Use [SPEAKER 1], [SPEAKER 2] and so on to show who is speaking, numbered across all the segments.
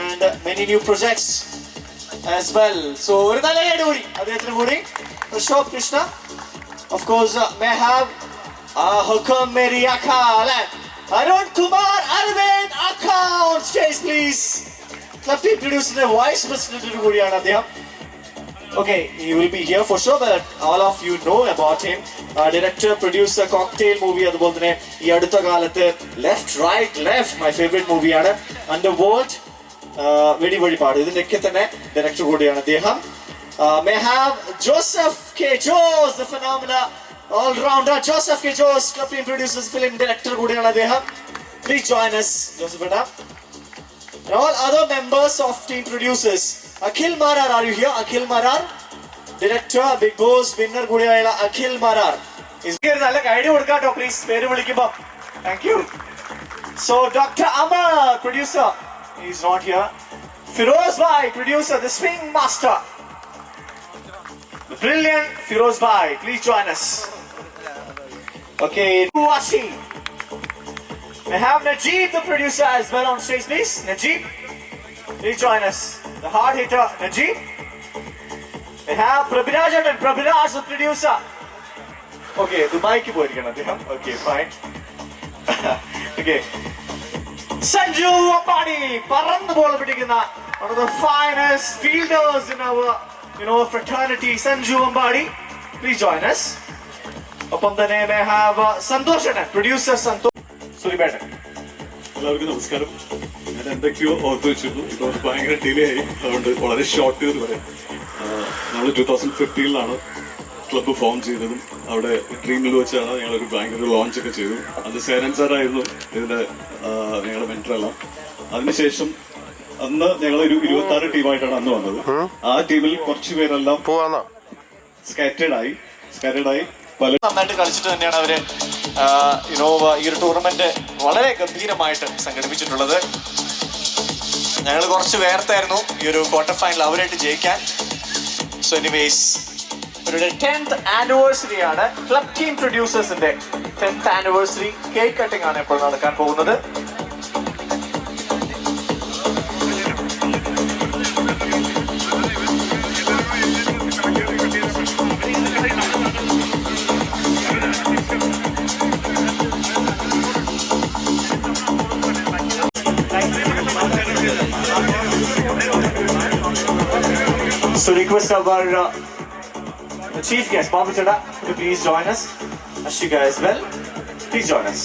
[SPEAKER 1] and many new projects as well. So ഒരു നല്ല കൈ കൂടി അദ്ദേഹത്തിന് കൂടി Prashobh Krishna of course uh, may have uh, Hukum Meri Akha അല്ലെ Arun Kumar Arvind Akha on stage please. Club team producer vice president കൂടിയാണ് അദ്ദേഹം Okay, he will be here for sure, but all of you know about him. Uh, director, producer, cocktail movie അതുപോലെ തന്നെ ഈ അടുത്ത കാലത്ത് left right left my favourite മൂവിയാണ് underworld Vedi Vazhipadu. ഇതിന്റെയൊക്കെ തന്നെ ഡയറക്ടർ കൂടിയാണ് അദ്ദേഹം. May have Joseph K Jose the phenomena all Joseph K Jose club team producers film director കൂടിയാണ് അദ്ദേഹം. പ്ലീസ് ജോയിൻ അസ് ജോസഫ് ഏട്ടാ And all other members of team producers. Akhil Marar, are you here? Akhil Marar, director, Big Boss, winner കൂടിയായ അഖിൽ മരാർ നല്ല കൈഡി കൊടുക്കാട്ടോ please പേര് വിളിക്കുമ്പോ. Thank you so doctor Amar producer He's not here. Firoz Bhai, producer, the swing master. The brilliant Firoz Bhai, please join us. Okay, Washi. We have Najib, the producer, as well on stage, please. Najib, please join us. The hard hitter, Najib. We have Prabhirajan and Prabhiraj, the producer. Okay, Dubai ki boy Okay, fine. okay. Sanju അപ്പാടി പറന്ന് ball പിടിക്കുന്ന one Sanju please join us.
[SPEAKER 2] എല്ലാവർക്കും നമസ്കാരം. ഞാൻ എന്തൊക്കെയോ ഓർത്ത് വെച്ചിരുന്നു. ഭയങ്കര delay ആയി. അതുകൊണ്ട് വളരെ ഷോർട്ട് എന്ന് പറയാം. നമ്മൾ ടൂ തൗസൻഡ് ഫിഫ്റ്റീനിലാണ് ക്ലബ്ബ് ഫോം ചെയ്തതും അവിടെ ഡ്രീമിൽ വെച്ചാണ് ഞങ്ങളൊരു ഭയങ്കര ലോഞ്ച് ഒക്കെ ചെയ്തു അത് സേനൻ സാറായിരുന്നു ഇതിന്റെ ഞങ്ങളുടെ മെന്ററെല്ലാം അതിനുശേഷം അന്ന് ഞങ്ങളൊരു ഇരുപത്തി ആറ് ടീമായിട്ടാണ് അന്ന് വന്നത്. ആ ടീമിൽ കുറച്ച് പേരെല്ലാം സ്കാറ്റേഡ് ആയി. സ്കാറ്റേഡ് ആയി. പല
[SPEAKER 1] നന്നായിട്ട് കളിച്ചിട്ട് തന്നെയാണ് അവർ ഇനോവ ഈ ഒരു ടൂർണമെന്റ് വളരെ ഗംഭീരമായിട്ട് സംഘടിപ്പിച്ചിട്ടുള്ളത്. ഞങ്ങൾ കുറച്ച് വേർത്തായിരുന്നു ഈ ഒരു ക്വാർട്ടർ ഫൈനൽ അവരായിട്ട് ജയിക്കാൻ. സോ എനിവേസ് ഇവരുടെ ടെൻത്ത് ആനിവേഴ്സറി ആണ്. ക്ലബ് ടീം പ്രൊഡ്യൂസേഴ്സിന്റെ ടെൻത്ത് ആനിവേഴ്സറി കേക്ക് കട്ടിംഗ് ആണ് ഇപ്പോൾ നടക്കാൻ പോകുന്നത്. So request our uh, chief guest, Babu Chada, to please join us. Ashika as well. Please join us.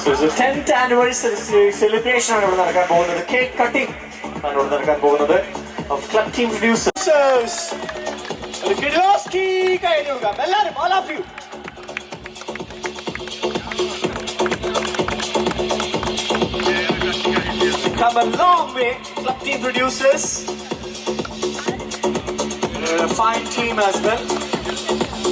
[SPEAKER 1] So it's the 10th anniversary celebration ആണ് ഇവിടെ നടക്കാൻ പോകുന്നത് കേക്ക് കട്ടിംഗ് ആണ് ഇവിടെ നടക്കാൻ പോകുന്നത് ഓഫ് ക്ലബ് ടീം പ്രൊഡ്യൂസേഴ്സ് ഒരു കിഡോസ്കി കഴിഞ്ഞു കൊടുക്കാം എല്ലാവരും all of you come a long way. Club team producers. a fine team has met.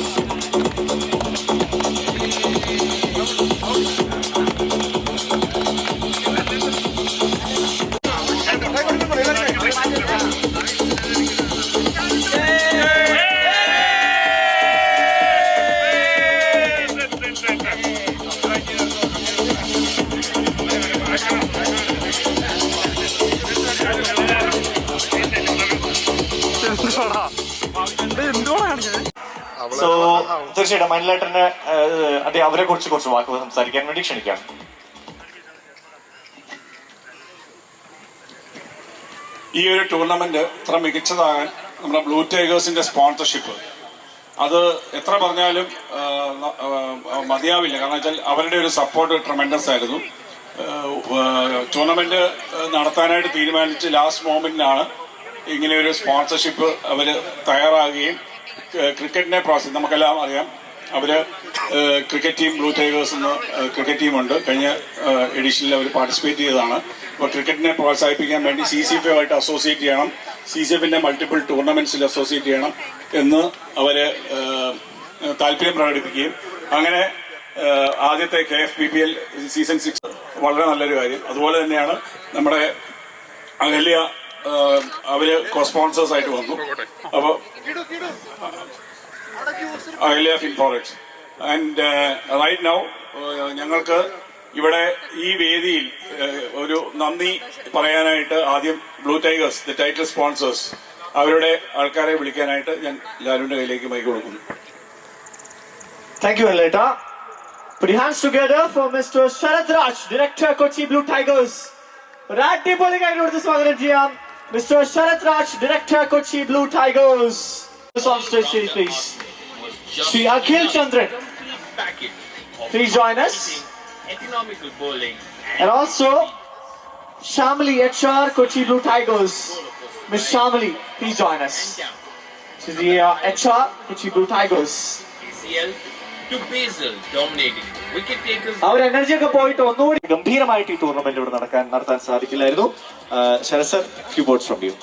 [SPEAKER 1] തീർച്ചയായിട്ടും മനിലേട്ടന് അതെ അവരെ കുറിച്ച് കുറച്ച് വാക്കുകൾ സംസാരിക്കാൻ വേണ്ടി ക്ഷണിക്കാം.
[SPEAKER 3] ഈ ഒരു ടൂർണമെന്റ് ഇത്ര മികച്ചതാകാൻ നമ്മുടെ ബ്ലൂ ടൈഗേഴ്സിന്റെ സ്പോൺസർഷിപ്പ് അത് എത്ര പറഞ്ഞാലും മതിയാവില്ല. കാരണം വെച്ചാൽ അവരുടെ ഒരു സപ്പോർട്ട് ട്രമെൻഡസ് ആയിരുന്നു. ടൂർണമെന്റ് നടത്താനായിട്ട് തീരുമാനിച്ച് ലാസ്റ്റ് മോമെന്റിനാണ് ഇങ്ങനെ ഒരു സ്പോൺസർഷിപ്പ് അവർ തയ്യാറാകുകയും ക്രിക്കറ്റിനെ പ്രോത്സാഹി നമുക്കെല്ലാം അറിയാം. അവർ ക്രിക്കറ്റ് ടീം ബ്ലൂ ടൈഗേഴ്സ് എന്ന ക്രിക്കറ്റ് ടീമുണ്ട്. കഴിഞ്ഞ എഡിഷനിൽ അവർ പാർട്ടിസിപ്പേറ്റ് ചെയ്തതാണ്. അപ്പോൾ ക്രിക്കറ്റിനെ പ്രോത്സാഹിപ്പിക്കാൻ വേണ്ടി സി സി എഫുമായിട്ട് അസോസിയേറ്റ് ചെയ്യണം. സി സി എഫിന്റെ മൾട്ടിപ്പിൾ ടൂർണമെന്റ്സിൽ അസോസിയേറ്റ് ചെയ്യണം എന്ന് അവർ താല്പര്യം പ്രകടിപ്പിക്കുകയും. അങ്ങനെ ആദ്യത്തെ K F B P L season six വളരെ നല്ലൊരു കാര്യം. അതുപോലെ തന്നെയാണ് നമ്മുടെ അഹല്യ അവർ കോസ്പോൺസേഴ്സ് ആയിട്ട് വന്നു. അപ്പോൾ Ahalya fin products and right now ഞങ്ങൾക്ക് ഇവിടെ ഈ വേദിയിൽ ഒരു നന്ദി പറയാനായിട്ട് ആദ്യം blue tigers the title sponsors അവരുടെ ആൾക്കാരെ വിളിക്കാനായിട്ട് ഞാൻ ലാലുവിന്റെ കയ്യിലേക്ക് മൈക്ക് കൊടുക്കുന്നു.
[SPEAKER 1] താങ്ക് യു അല്ലേട്ടാ Put your hands together for Mr. Sharat Raj, Director Kochi Blue Tigers. ഒരു അടിപൊളി കൈ കൊടുത്ത് സ്വാഗതം ചെയ്യാം Mr. Sharat Raj, director Kochi Blue Tigers. This on stage, please. Sri Akhil Chandran. Please join us.
[SPEAKER 4] Economical bowling.
[SPEAKER 1] And also, Shamali HR Kochi Blue Tigers. Miss Shamali, please join us. To the uh, HR Kochi Blue Tigers.
[SPEAKER 4] ACL to Basil dominating.
[SPEAKER 1] ആ ഒരു energy ഒക്കെ പോയിട്ട് ഒന്നുകൂടി ഗംഭീരമായിട്ട് ഈ tournament ഇവിടെ നടക്കാൻ നടത്താൻ സാധിക്കില്ലായിരുന്നു. Sarath sir few
[SPEAKER 5] words from you.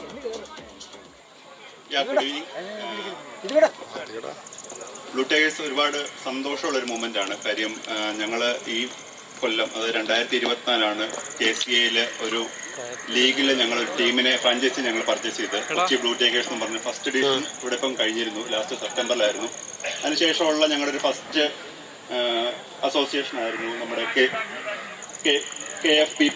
[SPEAKER 5] Blue tigers ഒരുപാട് സന്തോഷമുള്ള ഒരു മൊമെന്റ് ആണ്. കാര്യം ഞങ്ങൾ ഈ കൊല്ലം അതായത് രണ്ടായിരത്തി ഇരുപത്തിനാലാണ് കെ സി എയിലെ ഒരു ലീഗിൽ ഞങ്ങൾ ടീമിനെ ഫ്രാഞ്ചൈസി ഞങ്ങൾ പർച്ചേസ് ചെയ്ത്. കൊച്ചി ബ്ലൂ ടൈഗേഴ്സ് എന്ന് പറഞ്ഞ ഫസ്റ്റ് ഡിവിഷൻ ഇവിടെ ഇപ്പം കഴിഞ്ഞിരുന്നു. ലാസ്റ്റ് സെപ്റ്റംബറിലായിരുന്നു അതിനുശേഷമുള്ള ഞങ്ങളുടെ ഒരു ഫസ്റ്റ് അസോസിയേഷൻ ആയിരുന്നു നമ്മുടെ കെ എഫ് പി